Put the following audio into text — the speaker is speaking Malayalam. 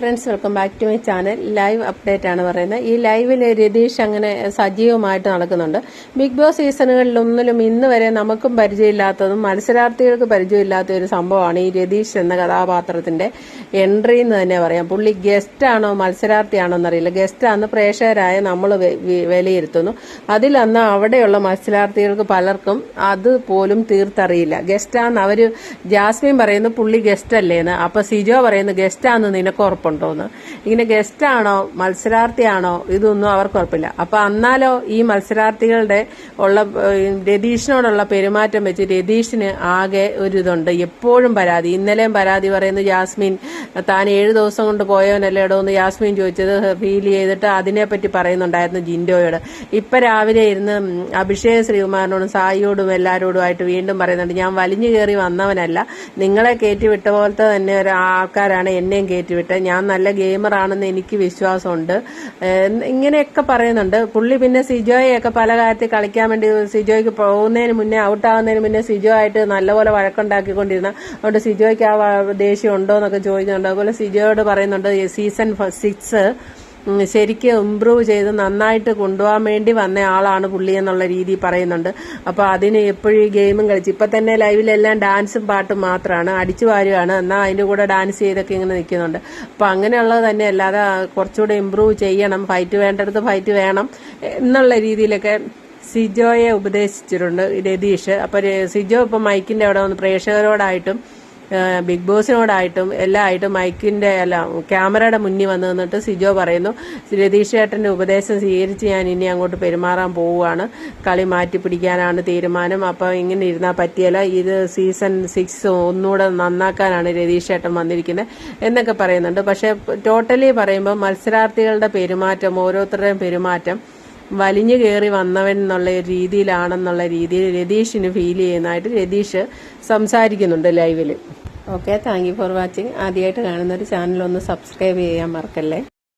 Friends welcome back to my channel live update ആണ് പറയുന്നത്. ഈ ലൈവിൽ രതീഷ് അങ്ങനെ സജീവമായിട്ട് നടക്കുന്നുണ്ട്. ബിഗ് ബോസ് സീസണുകളിലൊന്നിലും ഇന്ന് വരെ നമുക്കും പരിചയമില്ലാത്തതും മത്സരാർത്ഥികൾക്ക് പരിചയമില്ലാത്ത ഒരു സംഭവമാണ് ഈ രതീഷ് എന്ന കഥാപാത്രത്തിന്റെ എൻട്രി എന്ന് തന്നെ പറയാം. പുള്ളി ഗസ്റ്റ് ആണോ മത്സരാർത്ഥിയാണോ എന്നറിയില്ല. ഗസ്റ്റ് ആണെന്ന് പ്രേക്ഷകരായ നമ്മൾ വിലയിരുത്തുന്നു. അതിലന്ന് അവിടെയുള്ള മത്സരാർത്ഥികൾക്ക് പലർക്കും അത് പോലും തീർത്തറിയില്ല. ഗസ്റ്റാന്ന് അവർ ജാസ്മിൻ പറയുന്നു പുള്ളി ഗസ്റ്റ് അല്ലേന്ന്. അപ്പൊ സിജോ പറയുന്നു ഗസ്റ്റാന്ന് നിനക്ക് ഉറപ്പുണ്ടോന്ന് ഇങ്ങനെ ഗസ്റ്റാണോ മത്സരാർത്ഥിയാണോ ഇതൊന്നും അവർക്ക് ഉറപ്പില്ല. അപ്പൊ അന്നാലോ ഈ മത്സരാർത്ഥികളുടെ ഉള്ള രതീഷിനോടുള്ള പെരുമാറ്റം വെച്ച് രതീഷിന് ആകെ ഒരു ഇതുണ്ട്. എപ്പോഴും പരാതി. ഇന്നലെയും പരാതി പറയുന്നു ജാസ്മിൻ താൻ ഏഴു ദിവസം കൊണ്ട് പോയവനല്ലേടോ എന്ന് ജാസ്മിൻ ചോദിച്ചത് ഫീൽ ചെയ്തിട്ട് അതിനെപ്പറ്റി പറയുന്നുണ്ടായിരുന്നു ജിൻഡോയോട്. ഇപ്പൊ രാവിലെ ഇരുന്ന് അഭിഷേക് ശ്രീകുമാറിനോടും സായിയോടും എല്ലാവരോടുമായിട്ട് വീണ്ടും പറയുന്നുണ്ട് ഞാൻ വലിഞ്ഞു കയറി വന്നവനല്ല. നിങ്ങളെ കയറ്റി വിട്ട പോലത്തെ തന്നെ ഒരു ആൾക്കാരാണ് എന്നെയും കയറ്റിവിട്ടത് ഞാൻ നല്ല ഗെയിമറാണെന്ന് എനിക്ക് വിശ്വാസമുണ്ട്. ഇങ്ങനെയൊക്കെ പറയുന്നുണ്ട്. പുള്ളി പിന്നെ സിജോയെയൊക്കെ പല കാര്യത്തിൽ കളിക്കാൻ വേണ്ടി സിജോയ്ക്ക് പോകുന്നതിന് മുന്നേ ഔട്ടാകുന്നതിന് മുന്നേ സിജോ ആയിട്ട് നല്ലപോലെ വഴക്കുണ്ടാക്കിക്കൊണ്ടിരുന്ന അതുകൊണ്ട് സിജോയ്ക്ക് ആ ദേഷ്യം ഉണ്ടോ എന്നൊക്കെ ചോദിക്കുന്നുണ്ട്. അതുപോലെ സിജോയോട് പറയുന്നുണ്ട് സീസൺ സിക്സ് ശരിക്കും ഇമ്പ്രൂവ് ചെയ്ത് നന്നായിട്ട് കൊണ്ടുപോകാൻ വേണ്ടി വന്ന ആളാണ് പുള്ളി എന്നുള്ള രീതി പറയുന്നുണ്ട്. അപ്പോൾ അതിന് എപ്പോഴും ഈ ഗെയിമും കളിച്ച് ഇപ്പം തന്നെ ലൈവിലെല്ലാം ഡാൻസും പാട്ടും മാത്രമാണ് അടിച്ചു വാരുകയാണ് എന്നാൽ അതിന്റെ കൂടെ ഡാൻസ് ചെയ്തൊക്കെ ഇങ്ങനെ നിൽക്കുന്നുണ്ട്. അപ്പോൾ അങ്ങനെയുള്ളത് തന്നെ അല്ലാതെ കുറച്ചുകൂടെ ഇമ്പ്രൂവ് ചെയ്യണം. ഫൈറ്റ് വേണ്ടടുത്ത് ഫൈറ്റ് വേണം എന്നുള്ള രീതിയിലൊക്കെ സിജോയെ ഉപദേശിച്ചിട്ടുണ്ട് രതീഷ്. അപ്പോൾ സിജോ ഇപ്പം മൈക്കിന്റെ അവിടെ വന്ന് പ്രേക്ഷകരോടായിട്ടും ബിഗ് ബോസിനോടായിട്ടും എല്ലായിട്ടും മൈക്കിന്റെ അല്ല ക്യാമറയുടെ മുന്നിൽ വന്നു നിന്നിട്ട് സിജോ പറയുന്നു രതീഷ് ചേട്ടന്റെ ഉപദേശം സ്വീകരിച്ച് ഞാൻ ഇനി അങ്ങോട്ട് പെരുമാറാൻ പോവുകയാണ്. കളി മാറ്റി പിടിക്കാനാണ് തീരുമാനം. അപ്പൊ ഇങ്ങനെ ഇരുന്നാൽ പറ്റിയല്ല. ഇത് സീസൺ സിക്സ് ഒന്നുകൂടെ നന്നാക്കാനാണ് രതീഷ് ചേട്ടൻ വന്നിരിക്കുന്നത് എന്നൊക്കെ പറയുന്നുണ്ട്. പക്ഷെ ടോട്ടലി പറയുമ്പോൾ മത്സരാർത്ഥികളുടെ പെരുമാറ്റം ഓരോരുത്തരുടെയും പെരുമാറ്റം വലിഞ്ഞു കയറി വന്നവൻ എന്നുള്ള രീതിയിലാണെന്നുള്ള രീതിയിൽ രതീഷിന് ഫീൽ ചെയ്യുന്നതായിട്ട് രതീഷ് സംസാരിക്കുന്നുണ്ട് ലൈവിൽ okay thank you for watching ആദ്യമായിട്ട് കാണുന്ന ഒരു ചാനൽ ഒന്ന് സബ്സ്ക്രൈബ് ചെയ്യാൻ മറക്കല്ലേ?